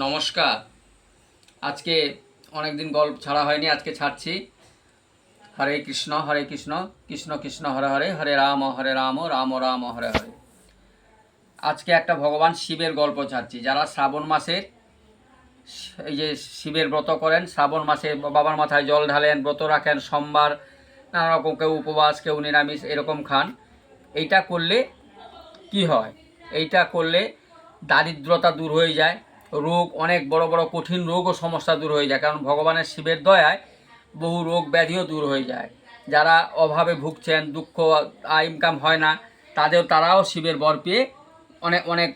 নমস্কার। আজকে অনেক দিন গল্প ছাড়া হয়নি, আজকে ছাড়ছি। হরে কৃষ্ণ হরে কৃষ্ণ কৃষ্ণ কৃষ্ণ, হরে হরে হরে রাম হরে রাম রাম রাম, হরে হরে। আজকে একটা ভগবান শিবের গল্প ছাড়ছি, যারা শ্রাবণ মাসের, এই যে শিবের ব্রত করেন, শ্রাবণ মাসে বাবার মাথায় জল ঢালেন, ব্রত রাখেন, সোমবার নানা রকম কেউ উপবাস, কেউ নিরামিষ, এরকম খান। এইটা করলে কি হয়? এইটা করলে দারিদ্রতা দূর হয়ে যায় রোগ, অনেক বড় বড় কঠিন রোগ ও সমস্যা দূর হয়ে যায়। কারণ ভগবানের শিবের দয়ায় বহু রোগ ব্যাধিও দূর হয়ে যায়। যারা অভাবে ভুগছেন, দুঃখ ইনকাম হয় না, তাদের, তারাও শিবের বর পেয়ে অনেক অনেক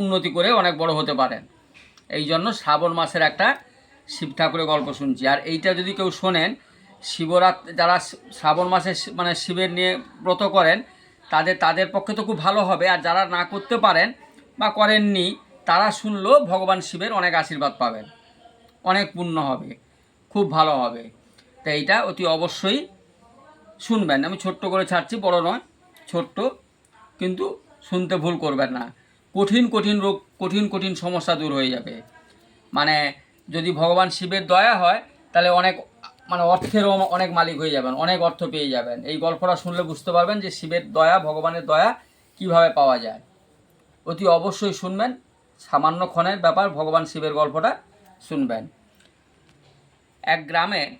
উন্নতি করে অনেক বড় হতে পারেন। এই জন্য শ্রাবণ মাসের একটা শিব ঠাকুরের গল্প শুনছি। আর এইটা যদি কেউ শোনেন, শিবরাত, যারা শ্রাবণ মাসে মানে শিবের নিয়ে ব্রত করেন, তাদের তাদের পক্ষে তো খুব ভালো হবে। আর যারা না করতে পারেন বা করেননি তারা শুনলেও ভগবান শিবের অনেক আশীর্বাদ পাবেন অনেক পুণ্য হবে, খুব ভালো হবে। তো এইটা অতি অবশ্যই শুনবেন। আমি ছোট্ট করে ছাড়ছি, বড় নয়, ছোট্ট, কিন্তু শুনতে ভুল করবেন না। কঠিন কঠিন রোগ, কঠিন কঠিন সমস্যা দূর হয়ে যাবে। মানে যদি ভগবান শিবের দয়া হয়, তাহলে অনেক মানে অর্থেরও অনেক মালিক হয়ে যাবেন, অনেক অর্থ পেয়ে যাবেন। এই গল্পটা শুনলে বুঝতে পারবেন যে শিবের দয়া, ভগবানের দয়া কীভাবে পাওয়া যায়। অতি অবশ্যই শুনবেন। সামান্য ক্ষণের ব্যাপার ভগবান শিবের গল্পটা শুনবেন। এক গ্রামে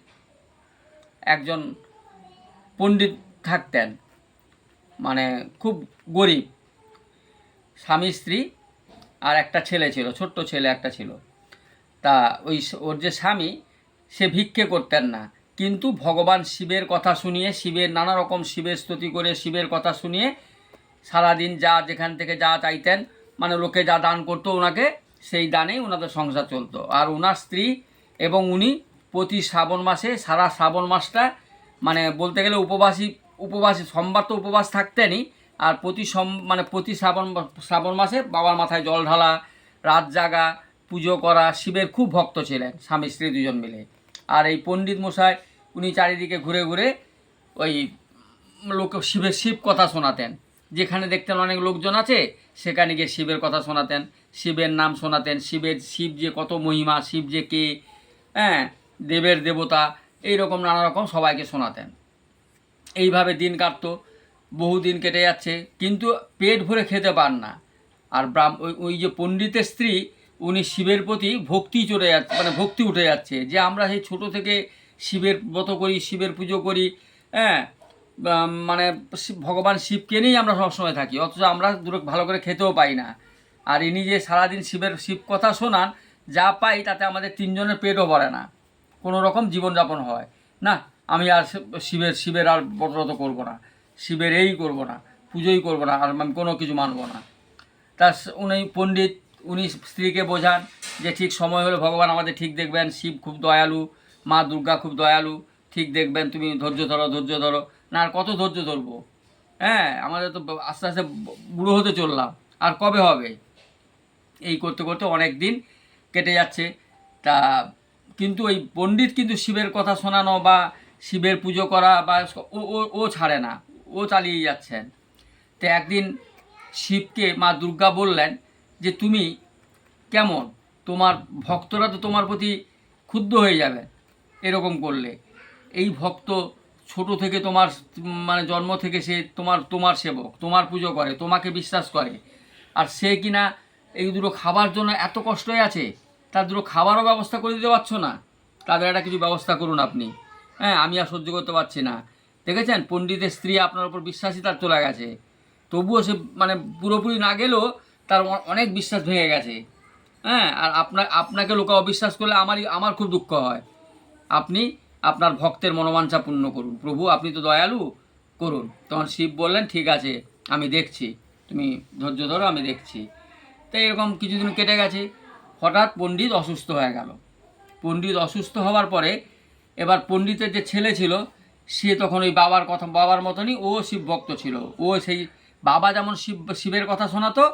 একজন পণ্ডিত থাকতেন মানে খুব গরিব। স্বামী, স্ত্রী আর একটা ছেলে ছিল, ছোট্ট ছেলে একটা ছিল। তা ওই ওর যে স্বামী, সে ভিক্ষে করতেন না। কিন্তু ভগবান শিবের কথা শুনিয়ে, শিবের নানা রকম শিবের স্তুতি করে, শিবের কথা শুনিয়ে সারাদিন যা যেখান থেকে যা চাইতেন মানে লোকে যা দান করতো ওনাকে, সেই দানেই ওনাদের সংসার চলতো। আর ওনার স্ত্রী এবং উনি প্রতি শ্রাবণ মাসে, সারা শ্রাবণ মাসটা মানে বলতে গেলে উপবাসী উপবাসী, সোমবার তো উপবাস থাকতেনই, আর প্রতি সম মানে প্রতি শ্রাবণ শ্রাবণ মাসে বাবার মাথায় জল ঢালা, রাত জাগা, পুজো করা, শিবের খুব ভক্ত ছিলেন স্বামী, স্ত্রী দুজন মিলে। আর এই পণ্ডিত মশাই, উনি চারিদিকে ঘুরে ঘুরে ওই লোক শিবের শিব কথা শোনাতেন। যেখানে দেখতেন অনেক লোকজন আছে সেখানে গিয়ে শিবের কথা শোনাতেন, শিবের নাম শোনাতেন, শিবের শিব যে কত মহিমা, শিব যে কে হ্যাঁ দেবের দেবতা এই রকম নানা রকম সবাইকে শোনাতেন। এইভাবে দিন কাটতো, বহু দিন কেটে যাচ্ছে, কিন্তু পেট ভরে খেতে পান না। আর ব্রাহ্ম ওই যে পণ্ডিতের স্ত্রী, উনি শিবের প্রতি ভক্তি চলে যাচ্ছে মানে ভক্তি উঠে যাচ্ছে, যে আমরা সেই ছোট থেকে শিবের ব্রত করি, শিবের পুজো করি হ্যাঁ মানে ভগবান শিবকে নিয়েই আমরা সবসময় থাকি, অথচ আমরা দূরে ভালো করে খেতেও পাই না। আর ইনি যে সারাদিন শিবের, শিব কথা শোনান, যা পাই তাতে আমাদের তিনজনের পেটও ভরে না। কোনো রকম জীবনযাপন হয়। না, আমি আর শিবের শিবের আর ব্রত করব না। শিবের এই করব না, পুজোই করব না, আর আমি কোনো কিছু মানব না। তা উনি পণ্ডিত, উনি স্ত্রীকে বোঝান যে ঠিক সময় হলে ভগবান আমাদের ঠিক দেখবেন, শিব খুব দয়ালু, মা দুর্গা খুব দয়ালু, ঠিক দেখবেন, তুমি ধৈর্য ধরো ধৈর্য ধরো। না, আর কত ধৈর্য ধরবো? হ্যাঁ আমাদের তো আস্তে আস্তে বুড়ো হতে চললাম। আর কবে হবে? এই করতে করতে অনেক দিন কেটে যাচ্ছে। তা কিন্তু ওই পণ্ডিত কিন্তু শিবের কথা শোনানো বা শিবের পুজো করা বা ও, ও- ছাড়ে না। ও চালিয়ে যাচ্ছেন। তো একদিন শিবকে মা দুর্গা বললেন যে, তুমি কেমন? তোমার ভক্তরা তো তোমার প্রতি ক্ষুব্ধ হয়ে যাবে। এরকম করলে। এই ভক্ত ছোট থেকে তোমার মানে জন্ম থেকে সে তোমার তোমার সেবক, তোমার পুজো করে, তোমাকে বিশ্বাস করে। আর সে কিনা এই দুটো খাবার জন্য এত কষ্ট আছে, তার দুটো খাবারও ব্যবস্থা করে দিতে পারছ না। তাদের একটা কিছু ব্যবস্থা করুন আপনি। হ্যাঁ আমি আর সহ্য করতে পারছি না। দেখেছেন? পণ্ডিতের স্ত্রী আপনার উপর বিশ্বাসই তার চলে গেছে। তবুও সে মানে পুরোপুরি না গেলেও তার অনেক বিশ্বাস ভেঙে গেছে। হ্যাঁ আর আপনার আপনাকে লোকে অবিশ্বাস করলে আমারই, আমার খুব দুঃখ হয়। আপনি আপনার ভক্তের মনোবাঞ্ছা পূর্ণ করুন। প্রভু, আপনি তো দয়ালু, করুন। তখন শিব বললেন, ঠিক আছে, আমি দেখছি। তুমি ধৈর্য ধরো, আমি দেখছি। তো এরকম কিছুদিন কেটে গেছে। হঠাৎ পণ্ডিত অসুস্থ হয়ে গেল। পণ্ডিত অসুস্থ হওয়ার পরে এবার পণ্ডিতের যে ছেলে ছিল, সে তখন ওই বাবার কথা, বাবার মতনই ও শিব ভক্ত ছিল। ও সেই বাবা যেমন শিব, শিবের কথা শোনাতো,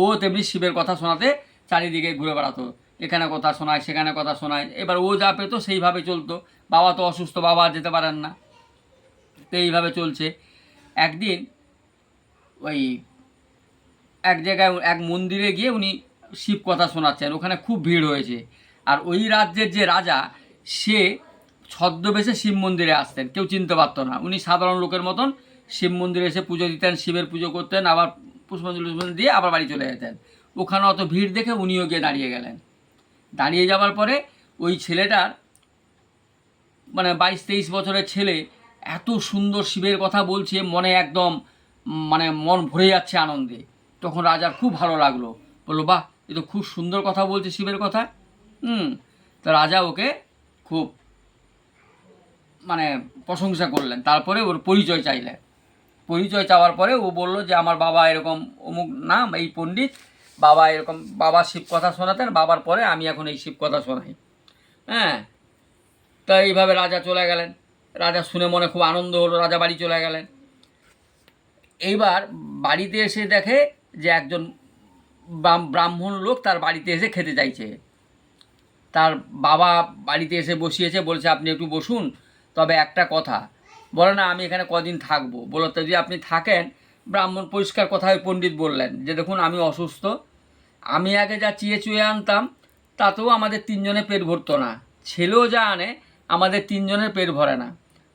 ও তেমনি শিবের কথা শোনাতে চারিদিকে ঘুরে বেড়াতো। এখানে কথা শোনায়, সেখানে কথা শোনায়। এবার ও যা পেতো, সেইভাবে চলতো। বাবা তো অসুস্থ, বাবা যেতে পারেন না। তো এইভাবে চলছে। একদিন ওই এক জায়গায় এক মন্দিরে গিয়ে উনি শিব কথা শোনাচ্ছেন। ওখানে খুব ভিড় হয়েছে। আর ওই রাজ্যের যে রাজা, সে ছদ্মবেশে শিব মন্দিরে আসতেন। কেউ চিনতে পারতো না। উনি সাধারণ লোকের মতন শিব মন্দিরে এসে পুজো দিতেন, শিবের পুজো করতেন, আবার পুষ্পাঞ্জলি দিয়ে আবার বাড়ি চলে যেতেন। ওখানে অত ভিড় দেখে উনিও গিয়ে দাঁড়িয়ে গেলেন। দাঁড়িয়ে যাওয়ার পরে ওই ছেলেটার মানে বাইশ, তেইশ বছরের ছেলে এত সুন্দর শিবের কথা বলছে, মনে একদম মানে মন ভরে যাচ্ছে আনন্দে। তখন রাজার খুব ভালো লাগল। বলল, বাহ, এ তো খুব সুন্দর কথা বলছে শিবের কথা। হুম, তো রাজা ওকে খুব মানে প্রশংসা করলেন। তারপরে ওর পরিচয় চাইলেন। পরিচয় চাওয়ার পরে ও বলল যে, আমার বাবা এরকম অমুক নাম, এই পণ্ডিত। বাবা এরকম, বাবা শিব কথা শোনাতেন। বাবার পরে আমি এখন এই শিব কথা শোনাই। হ্যাঁ তা এইভাবে রাজা চলে গেলেন। রাজা শুনে মনে খুব আনন্দ হলো, রাজা বাড়ি চলে গেলেন। এইবার বাড়িতে এসে দেখে যে একজন ব্রাহ্মণ লোক তার বাড়িতে এসে খেতে চাইছে। তার বাবা বাড়িতে এসে বসিয়েছে, বলছে, আপনি একটু বসুন, তবে একটা কথা। বলে, না, আমি এখানে কদিন থাকব। বলো যদি আপনি থাকেন, ব্রাহ্মণ পরিষ্কার কথায় পণ্ডিত বললেন যে, দেখুন, আমি অসুস্থ। আমি আগে যা চিয়ে চুয়ে আনতাম, তাতেও আমাদের তিনজনে পেট ভরতো না। ছেলেও যা আনে আমাদের তিনজনের পেট ভরে না।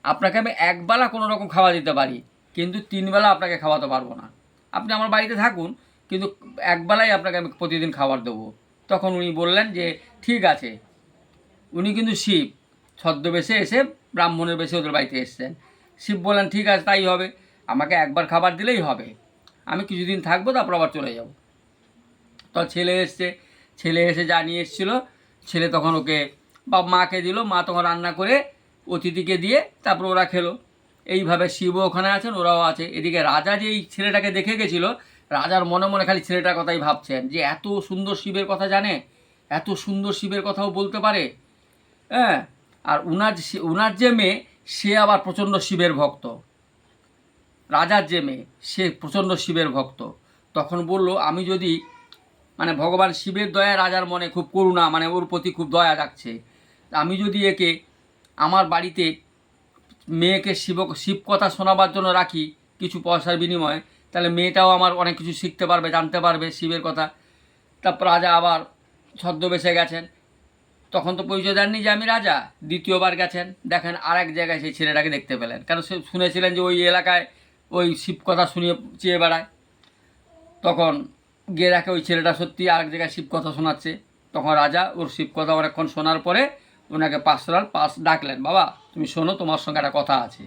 আপনাকে আমি একবেলা কোনো রকম খাওয়া দিতে পারি, কিন্তু তিনবেলা আপনাকে খাওয়াতে পারব না। আপনি আমার বাড়িতে থাকুন, কিন্তু একবেলাই আপনাকে আমি প্রতিদিন খাবার দেবো। তখন উনি বললেন যে, ঠিক আছে। উনি কিন্তু শিব, ছদ্মবেশে এসে ব্রাহ্মণের বেশে ওদের বাড়িতে এসছেন। শিব বললেন, ঠিক আছে, তাই হবে। আমাকে একবার খাবার দিলেই হবে। আমি কিছুদিন থাকব, তারপর আবার চলে যাব। তো ছেলে এসছে। ছেলে এসে যা নিয়ে এসেছিল, ছেলে তখন ওকে বা মাকে দিল, মা তখন রান্না করে অতিথিকে দিয়ে তারপর ওরা খেলো। এইভাবে শিব ওখানে আছেন, ওরাও আছে। এদিকে রাজা যে এই ছেলেটাকে দেখে গেছিল, রাজার মনে মনে খালি ছেলেটার কথাই ভাবছেন, যে এত সুন্দর শিবের কথা জানে, এত সুন্দর শিবের কথাও বলতে পারে হ্যাঁ? আর উনার উনার যে মেয়ে, সে আবার প্রচণ্ড শিবের ভক্ত। রাজার যে মেয়ে, সে প্রচণ্ড শিবের ভক্ত। তখন বলল, আমি যদি মানে ভগবান শিবের দয়া রাজার মনে খুব করুণা মানে ওর প্রতি খুব দয়া রাখছে আমি যদি একে আমার বাড়িতে মেয়েকে শিব শিব কথা শোনাবার জন্য রাখি কিছু পয়সার বিনিময়ে, তাহলে মেয়েটাও আমার অনেক কিছু শিখতে পারবে, জানতে পারবে শিবের কথা। তারপর রাজা আবার ছদ্মবেশে গেছেন। তখন তো পরিচয় দেননি যে আমি রাজা। দ্বিতীয়বার গেছেন। দেখেন আর এক জায়গায় সেই ছেলেটাকে দেখতে পেলেন। কারণ সে শুনেছিলেন যে ওই এলাকায় ওই শিব কথা শুনিয়ে চেয়ে বেড়ায়? তখন গিয়ে দেখে ওই ছেলেটা সত্যি আরেক জায়গায় শিব কথা শোনাচ্ছে। তখন রাজা ওর শিব কথা অনেকক্ষণ শোনার পরে ওনাকে পাঁচশোলার পাশ ডাকলেন, বাবা, তুমি শোনো, তোমার সঙ্গে একটা কথা আছে।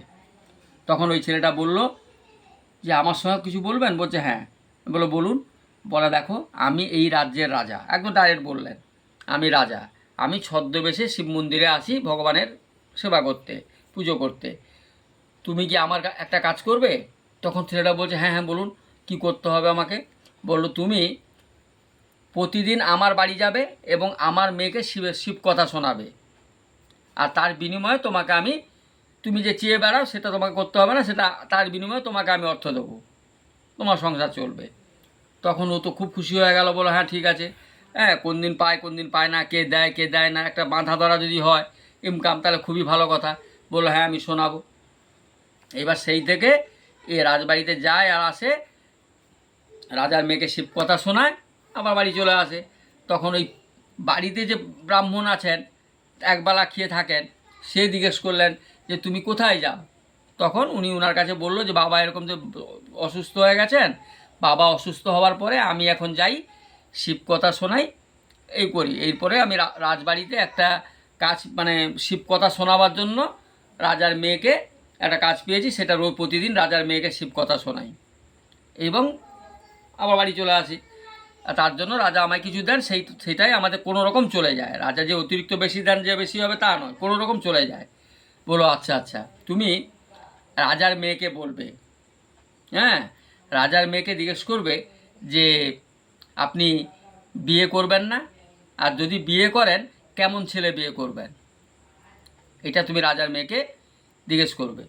তখন ওই ছেলেটা বলল, যে আমার সঙ্গে কিছু বলবেন? বলছে হ্যাঁ। বলো বলুন। বলে, দেখো, আমি এই রাজ্যের রাজা। একদম ডাইরেক্ট বললেন, আমি রাজা। আমি ছদ্মবেশে শিব মন্দিরে আসি ভগবানের সেবা করতে, পুজো করতে। তুমি কি আমার একটা কাজ করবে? তখন ছেলেটা বলছে হ্যাঁ হ্যাঁ বলুন, কি করতে হবে আমাকে? বলল, তুমি প্রতিদিন আমার বাড়ি যাবে এবং আমার মেয়েকে শিবের শিব কথা শোনাবে। আর তার বিনিময়ে তোমাকে আমি, তুমি যে চেয়ে বেড়াও সেটা তোমাকে করতে হবে না, সেটা তার বিনিময়ে তোমাকে আমি অর্থ দেবো। তোমার সংসার চলবে। তখন ও তো খুব খুশি হয়ে গেল বলো হ্যাঁ ঠিক আছে। হ্যাঁ কোন দিন পায়, কোন দিন পায় না, কে দেয় কে দেয় না, একটা বাঁধা ধরা যদি হয় ইনকাম তাহলে খুবই ভালো কথা। বলল হ্যাঁ আমি শোনাবো। এবার সেই থেকে এ রাজবাড়িতে যায় আর আসে, রাজার মেয়েকে শিব কথা শোনায়, আবার বাড়ি চলে আসে। তখন ওই বাড়িতে যে ব্রাহ্মণ আছেন একবেলা খেয়ে থাকেন, সে জিজ্ঞেস করলেন যে, তুমি কোথায় যাও? তখন উনি ওনার কাছে বলল যে, বাবা এরকম যে অসুস্থ হয়ে গেছেন, বাবা অসুস্থ হওয়ার পরে আমি এখন যাই, শিব কথা শোনাই, এই করি। এরপরে আমি রাজবাড়িতে একটা কাজ মানে শিব কথা শোনাবার জন্য রাজার মেয়েকে একটা কাজ পেয়েছি, সেটা রোজ প্রতিদিন রাজার মেয়েকে শিব কথা শোনাই। এবং আবার বাড়ি চলে আসি। তার জন্য রাজা আমায় কিছু দেন, সেই সেটাই আমাদের কোনো রকম চলে যায়। রাজা যে অতিরিক্ত বেশি দেন, যে বেশি হবে তা নয় কোনো রকম চলে যায়। বলো আচ্ছা আচ্ছা তুমি রাজার মেয়েকে বলবে হ্যাঁ? রাজার মেয়েকে জিজ্ঞেস করবে যে, আপনি বিয়ে করবেন না? আর যদি বিয়ে করেন, কেমন ছেলে বিয়ে করবেন? এটা তুমি রাজার মেয়েকে জিজ্ঞেস করবে।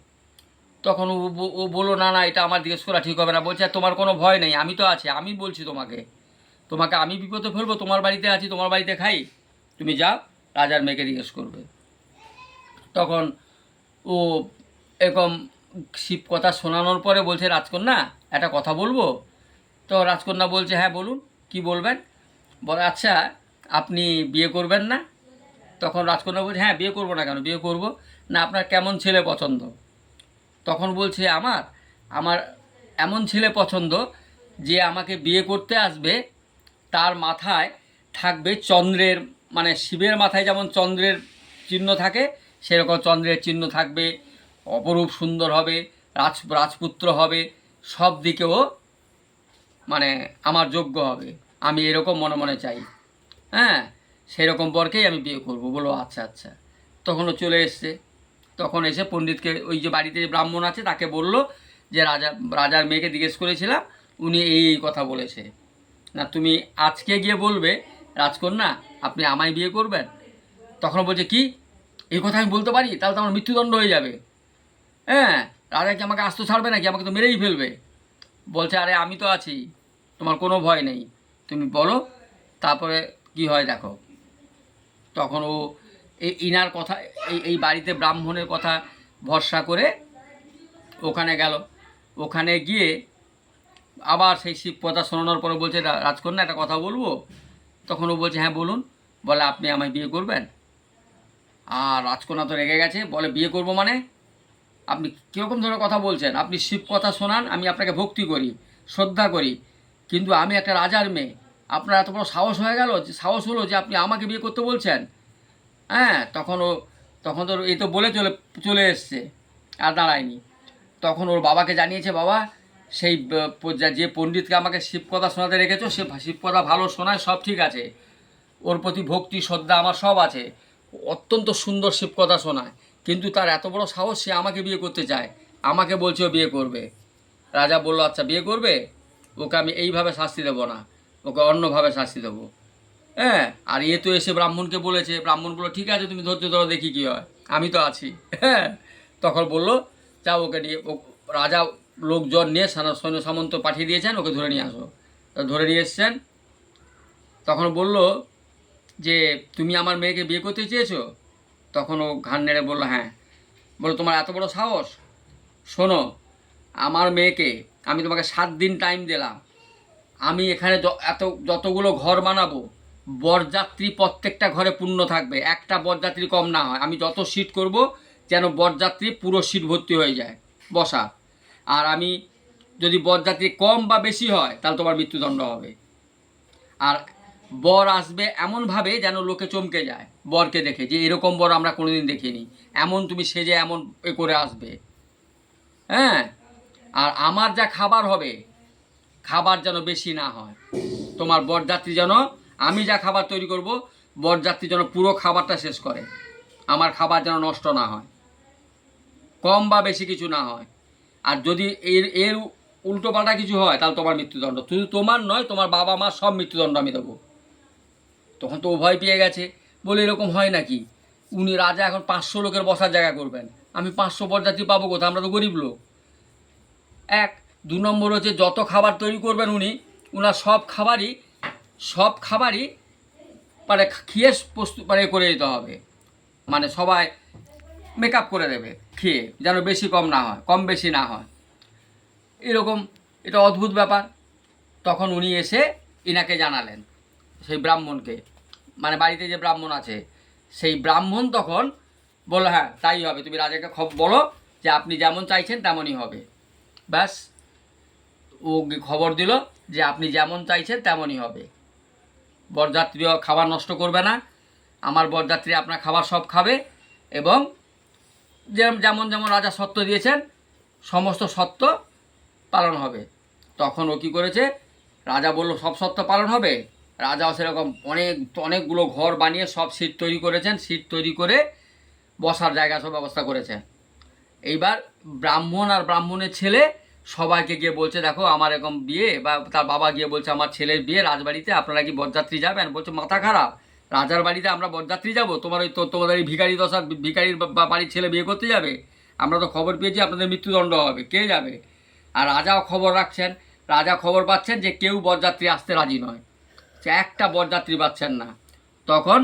তখন ও ব- ও বলল, না না, এটা আমার জিজ্ঞেস করা ঠিক হবে না। বলছে, তোমার কোনো ভয় নেই, আমি তো আছি, আমি বলছি তোমাকে। তোমাকে আমি বিপদে ফেলব, তোমার বাড়িতে আছি, তোমার বাড়িতে খাই। তুমি যাও, রাজার মেয়েকে জিজ্ঞেস করবে। তখন ও এরকম শিব কথা শোনানোর পরে বলছে, রাজকন্যা, একটা কথা বলব? তো রাজকন্যা বলছে হ্যাঁ বলুন, কি বলবেন? বলে আচ্ছা আপনি বিয়ে করবেন না? তখন রাজকন্যা বলছে হ্যাঁ বিয়ে করব না কেন? বিয়ে করব? না, আপনার কেমন ছেলে পছন্দ? তখন বলছে, আমার আমার এমন ছেলে পছন্দ যে আমাকে বিয়ে করতে আসবে তার মাথায় থাকবে চন্দ্রের মানে শিবের মাথায় যেমন চন্দ্রের চিহ্ন থাকে, সেরকম চন্দ্রের চিহ্ন থাকবে, অপরূপ সুন্দর হবে, রাজ, রাজপুত্র হবে, সব দিকেও মানে আমার যোগ্য হবে। আমি এরকম মনে মনে চাই। হ্যাঁ সেরকম বরকেই আমি বিয়ে করব। বলো আচ্ছা আচ্ছা। তখন ও চলে এসছে। তখন এসে পণ্ডিতকে ওই যে বাড়িতে যে ব্রাহ্মণ আছে, তাকে বলল যে রাজা, রাজার মেয়েকে জিজ্ঞেস করেছিলাম, উনি এই কথা বলেছে। না, তুমি আজকে গিয়ে বলবে, রাজকন্যা, আপনি আমায় বিয়ে করবেন? তখন বলছে, কি? এই কথা আমি বলতে পারি? তাহলে তো আমার মৃত্যুদণ্ড হয়ে যাবে। হ্যাঁ রাজা কি আমাকে আস্ত ছাড়বে নাকি? আমাকে তো মেরেই ফেলবে। বলছে, আরে আমি তো আছি, তোমার কোনো ভয় নেই। তুমি বলো, তারপরে কি হয় দেখো। তখন ও এই ইনার কথা, এই এই বাড়িতে ব্রাহ্মণের কথা ভরসা করে ওখানে গেল। ওখানে গিয়ে আবার সেই শিব কথা শোনানোর পরে বলছে, "রা- রাজকন্যা, একটা কথা বলব? তখন ও বলছে হ্যাঁ বলুন। বলে, আপনি আমায় বিয়ে করবেন? আর রাজকন্যা তো রেগে গেছে, বলে, বিয়ে করব মানে? আপনি কীরকম ধরনের কথা বলছেন? আপনি শিব কথা শোনান, আমি আপনাকে ভক্তি করি, শ্রদ্ধা করি। কিন্তু আমি একটা রাজার মেয়ে। আপনার এত বড় সাহস হয়ে গেল যে, সাহস হলো যে, আপনি আমাকে বিয়ে করতে বলছেন? হ্যাঁ তখন ও তখন তো এই তো বলে চলে চলে এসছে। আর দাঁড়ায়নি। তখন ওর বাবাকে জানিয়েছে, বাবা সেই যা- পণ্ডিতকে আমাকে শিব কথা শোনাতে রেখেছো, সে ভা- শিব কথা ভালো শোনায়, সব ঠিক আছে। ওর প্রতি ভক্তি, শ্রদ্ধা আমার সব আছে। অত্যন্ত সুন্দর শিব কথা শোনায়। কিন্তু তার এত বড় সাহস, সে আমাকে বিয়ে করতে চায়। আমাকে বলছে ও বিয়ে করবে। রাজা বলল আচ্ছা বিয়ে করবে? ওকে আমি এইভাবে শাস্তি দেবো না। ওকে অন্যভাবে শাস্তি দেবো। হ্যাঁ আর এ তো এসে ব্রাহ্মণকে বলেছে। ব্রাহ্মণ বলল, ঠিক আছে, তুমি ধৈর্য ধরো, দেখি কী হয়। আমি তো আছি। হ্যাঁ তখন বলল যা ওকে নিয়ে রাজা লোকজন নিয়ে সানা- সৈন্য সামন্ত পাঠিয়ে দিয়েছেন, ওকে ধরে নিয়ে আসো। ধরে নিয়ে এসছেন, তখন বলল যে, তুমি আমার মেয়েকে বিয়ে করতে চেয়েছো? তখন ও ঘান নেড়ে বলল হ্যাঁ। বলো তোমার এত বড় সাহস? শোনো, আমার মেয়েকে আমি তোমাকে সাত দিন টাইম দিলাম। আমি এখানে এত, যতগুলো ঘর বানাবো, বরযাত্রী প্রত্যেকটা ঘরে পূর্ণ থাকবে। একটা বরযাত্রী কম না হয়। আমি যত সিট করব, যেন বরযাত্রী পুরো সিট ভর্তি হয়ে যায়। বসা। আর আমি যদি বরযাত্রী কম বা বেশি হয়, তাহলে তোমার মৃত্যুদণ্ড হবে। আর বর আসবে এমনভাবে যেন লোকে চমকে যায়, বরকে দেখে, যে এরকম বর আমরা কোনোদিন দেখিনি। এমন তুমি সেজে এমন এ করে আসবে। হ্যাঁ? আর আমার যা খাবার হবে, খাবার যেন বেশি না হয়। তোমার বরযাত্রী যেন, আমি যা খাবার তৈরি করব, বরযাত্রী যেন পুরো খাবারটা শেষ করে। আমার খাবার যেন নষ্ট না হয়। কম বা বেশি কিছু না হয়। আর যদি এর এর উল্টোপাল্টা কিছু হয়, তাহলে তোমার মৃত্যুদণ্ড। শুধু তোমার নয়, তোমার বাবা মা সব মৃত্যুদণ্ড আমি দেবো। তখন তো ভয় পেয়ে গেছে। বলে এরকম হয় নাকি? উনি রাজা এখন পাঁচশো লোকের বসার জায়গা করবেন। আমি পাঁচশো বরযাত্রী পাবো কোথায়? আমরা তো গরিব লোক। এক, দু নম্বর হচ্ছে যত খাবার তৈরি করবেন উনি, উনার সব খাবারই সব খাবারই মানে খেয়ে প্রস্তুত মানে করে দিতে হবে। মানে সবাই মেকআপ করে দেবে, খেয়ে, যেন বেশি কম না হয়, কম বেশি না হয়। এরকম, এটা অদ্ভুত ব্যাপার। তখন উনি এসে ইনাকে জানালেন, সেই ব্রাহ্মণকে। মানে বাড়িতে যে ব্রাহ্মণ আছে, সেই ব্রাহ্মণ তখন বলল হ্যাঁ তাই হবে, তুমি রাজাকে খব, বলো যে আপনি যেমন চাইছেন তেমনই হবে। ব্যাস, ও খবর দিল যে আপনি যেমন চাইছেন তেমনই হবে। বরযাত্রীও খাবার নষ্ট করবে না, আমার বরযাত্রী আপনার খাবার সব খাবে এবং যেমন যেমন রাজা সত্য দিয়েছেন, সমস্ত সত্য পালন হবে। তখন ও কী করেছে? রাজা বলল, সব সত্য পালন হবে? রাজাও সেরকম অনেক, অনেকগুলো ঘর বানিয়ে সব সিট তৈরি করেছেন। সিট তৈরি করে বসার জায়গা সব ব্যবস্থা করেছেন। এইবার ব্রাহ্মণ আর ব্রাহ্মণের ছেলে সবাইকে গিয়ে বলছে, দেখো, আমার এরকম বিয়ে, বা তার বাবা গিয়ে বলছে, আমার ছেলের বিয়ে রাজবাড়িতে, আপনারা কি বরযাত্রী যাবেন? বলছে, মাথা খারাপ। রাজার বাড়িতে আমরা বরযাত্রী যাব, তোমার ওই তোমাদের এই ভিখারি দশা বা বাড়ির ছেলে বিয়ে করতে যাবে, আমরা তো খবর পেয়েছি আপনাদের মৃত্যুদণ্ড হবে, কে যাবে? আর রাজাও খবর রাখছেন, রাজা খবর পাচ্ছেন যে কেউ বরযাত্রী আসতে রাজি নয়। যে একটা বরযাত্রী পাচ্ছেন না। তখন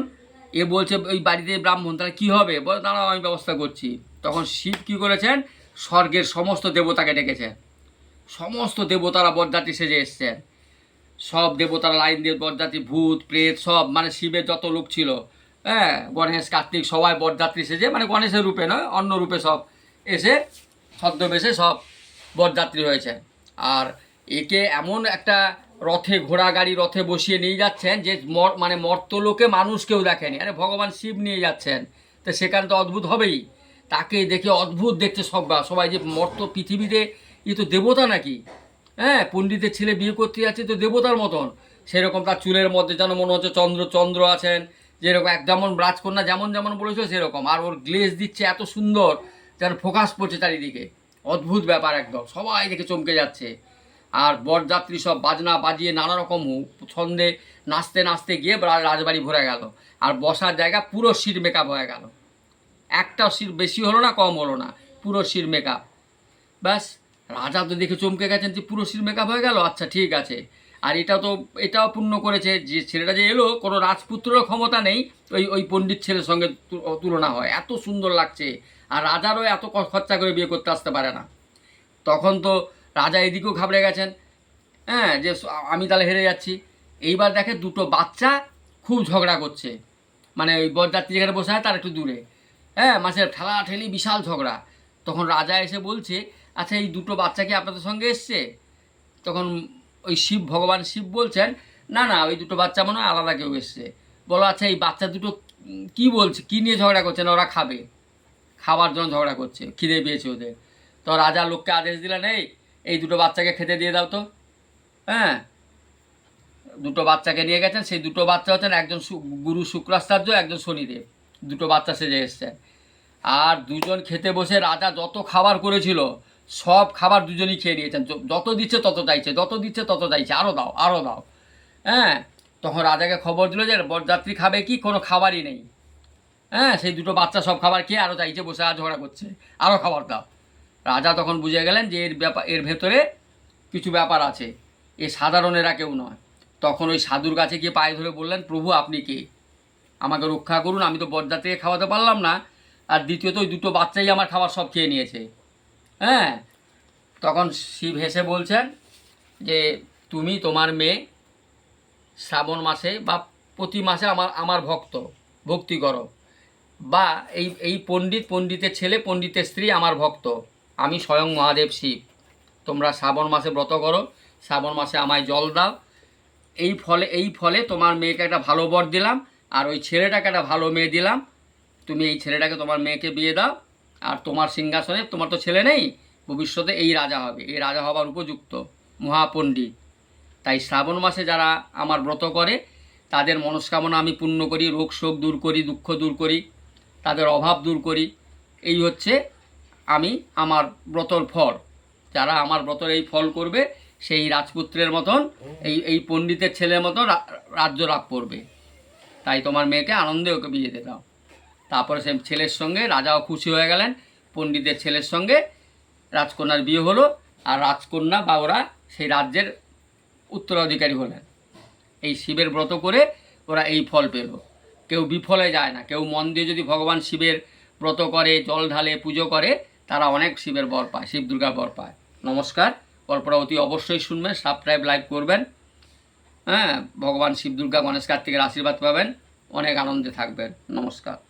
এ বলছে, ওই বাড়িতে ব্রাহ্মণ, তাহলে কী হবে? বলে, দাঁড়াও, আমি ব্যবস্থা করছি। তখন শিব কী করেছেন, স্বর্গের সমস্ত দেবতাকে ডেকেছেন। সমস্ত দেবতারা বরযাত্রী সেজে এসছেন। সব দেবতারা লাইন দিয়ে বরযাত্রী, ভূত, প্রেত, সব মানে শিবের যত লোক ছিল হ্যাঁ গণেশ, কার্তিক, সবাই বরযাত্রী সেজে মানে গণেশের রূপে নয়, অন্য রূপে সব এসে, ছদ্মবেশে সব বরযাত্রী হয়েছে। আর একে এমন একটা রথে, ঘোড়া গাড়ি রথে বসিয়ে নিয়ে যাচ্ছেন যে মানে মর্তলোকে মানুষ কেউ দেখেনি। আরে ভগবান শিব নিয়ে যাচ্ছেন। তো সেখানে তো অদ্ভুত হবেই। তাকে দেখে অদ্ভুত দেখছে সব সবাই যে মর্ত পৃথিবীতে ই তো দেবতা নাকি? হ্যাঁ পণ্ডিতের ছেলে বিয়ে করতে যাচ্ছে তো দেবতার মতন। সেরকম তার চুলের মধ্যে যেন মনে হচ্ছে চন্দ্র চন্দ্র আছেন। যেরকম এক যেমন রাজকন্যা যেমন যেমন বলেছিল, সেরকম। আর ওর গ্লেজ দিচ্ছে এত সুন্দর, যেন ফোকাস পড়ছে চারিদিকে। অদ্ভুত ব্যাপার একদম, সবাই দেখে চমকে যাচ্ছে। আর বরযাত্রী সব বাজনা বাজিয়ে নানা রকম ছন্দে নাচতে নাচতে গিয়ে রাজবাড়ি ভরে গেল। আর বসার জায়গা পুরো সিট মেকআপ হয়ে গেল। একটা সিট বেশি হলো না, কম হলো না। পুরো সিট মেকআপ ব্যাস। রাজা তো দেখে চমকে গেছেন যে পুরো সিট মেকআপ হয়ে গেল? আচ্ছা ঠিক আছে। আর এটা তো, এটাও পূর্ণ করেছে যে ছেলেটা যে এলো, কোনো রাজপুত্রেরও ক্ষমতা নেই, ওই ওই পণ্ডিত ছেলের সঙ্গে তুলনা হয়। এত সুন্দর লাগছে। আর রাজারও এত খরচা করে বিয়ে করতে আসতে পারে না। তখন তো রাজা এদিকেও ঘাবড়ে গেছেন। হ্যাঁ যে আমি তাহলে হেরে যাচ্ছি। এইবার দেখে দুটো বাচ্চা খুব ঝগড়া করছে। মানে ওই বরযাত্রী যেখানে বসে আছে, তার একটু দূরে। হ্যাঁ মাসের ঠেলা ঠেলি বিশাল ঝগড়া। তখন রাজা এসে বলছে আচ্ছা এই দুটো বাচ্চা কি আপনাদের সঙ্গে এসছে? তখন ওই শিব, ভগবান শিব বলছেন, না না, ওই দুটো বাচ্চা মনে হয় আলাদা কেউ এসছে। বলো আচ্ছা এই বাচ্চা দুটো কি বলছে? কী নিয়ে ঝগড়া করছে না ওরা খাবে। খাবার জন্য ঝগড়া করছে, খিদে পেয়েছে ওদের। তো রাজা লোককে আদেশ দিলেন, এই এই দুটো বাচ্চাকে খেতে দিয়ে দাও তো। হ্যাঁ দুটো বাচ্চাকে নিয়ে গেছেন, সেই দুটো বাচ্চা হচ্ছেন একজন গুরু শুক্রাচার্য একজন শনিদেব। দুটো বাচ্চা সেজে এসছেন। আর দুজন খেতে বসে রাজা যত খাবার করেছিল সব খাবার দুজনই খেয়ে নিয়েছেন। যত দিচ্ছে তত চাইছে, যত দিচ্ছে তত চাইছে আরও দাও আরও দাও। হ্যাঁ? তখন রাজাকে খবর দিল যে বরযাত্রী খাবে কি? কোনো খাবারই নেই। হ্যাঁ? সেই দুটো বাচ্চা সব খাবার খেয়ে আরও চাইছে, বসে আর ঝগড়া করছে। আরও খাবার দাও। রাজা তখন বুঝে গেলেন যে এর ব্যাপার এর ভেতরে কিছু ব্যাপার আছে। এ সাধারণেরা কেউ নয়। তখন ওই সাধুর কাছে গিয়ে পায়ে ধরে বললেন, প্রভু, আপনি কে? আমাকে রক্ষা করুন, আমি তো বরযাত্রীকে খাওয়াতে পারলাম না। আর দ্বিতীয়ত ওই দুটো বাচ্চাই আমার খাবার সব খেয়ে নিয়েছে। হ্যাঁ? তখন শিব হেসে বলছেন যে, তুমি তোমার মেয়ে শ্রাবণ মাসে বা প্রতি মাসে আমার আমার ভক্ত, ভক্তি করো। বা এই এই পণ্ডিত, পণ্ডিতের ছেলে, পণ্ডিতের স্ত্রী আমার ভক্ত। আমি স্বয়ং মহাদেব শিব। তোমরা শ্রাবণ মাসে ব্রত করো, শ্রাবণ মাসে আমায় জল দাও। এই ফলে এই ফলে তোমার মেয়েকে একটা ভালো বর দিলাম, আর ওই ছেলেটাকে একটা ভালো মেয়ে দিলাম। তুমি এই ছেলেটাকে তোমার মেয়েকে বিয়ে দাও, আর তোমার সিংহাসনে তোমার তো ছেলে নেই ভবিষ্যতে এই রাজা হবে। এই রাজা হবার উপযুক্ত মহাপণ্ডিত। তাই শ্রাবণ মাসে যারা আমার ব্রত করে, তাদের মনস্কামনা আমি পূর্ণ করি, রোগ শোক দূর করি, দুঃখ দূর করি, তাদের অভাব দূর করি। এই হচ্ছে আমি আমার ব্রতর ফল। যারা আমার ব্রতর এই ফল করবে, সেই রাজপুত্রের মতন, এই এই পণ্ডিতের ছেলের মতন রাজ্য লাভ করবে। তাই তোমার মেয়েকে আনন্দে ওকে বিয়ে দাও। তারপরে সে ছেলের সঙ্গে রাজাও খুশি হয়ে গেলেন, পণ্ডিতের ছেলের সঙ্গে রাজকন্যার বিয়ে হলো আর রাজকন্যা বা ওরা সেই রাজ্যের উত্তরাধিকারী হলেন। এই শিবের ব্রত করে ওরা এই ফল পেল। কেউ বিফলে যায় না, কেউ মন দিয়ে যদি ভগবান শিবের ব্রত করে, জল ঢালে, পুজো করে, তারা অনেক শিবের বর পায়, শিব দুর্গার বর পায়। নমস্কার গল্পটা অতি অবশ্যই শুনবেন, সাবস্ক্রাইব, লাইক করবেন। হ্যাঁ ভগবান শিব দুর্গা গণেশ কার্তিকের আশীর্বাদ পাবেন। অনেক আনন্দে থাকবেন। নমস্কার।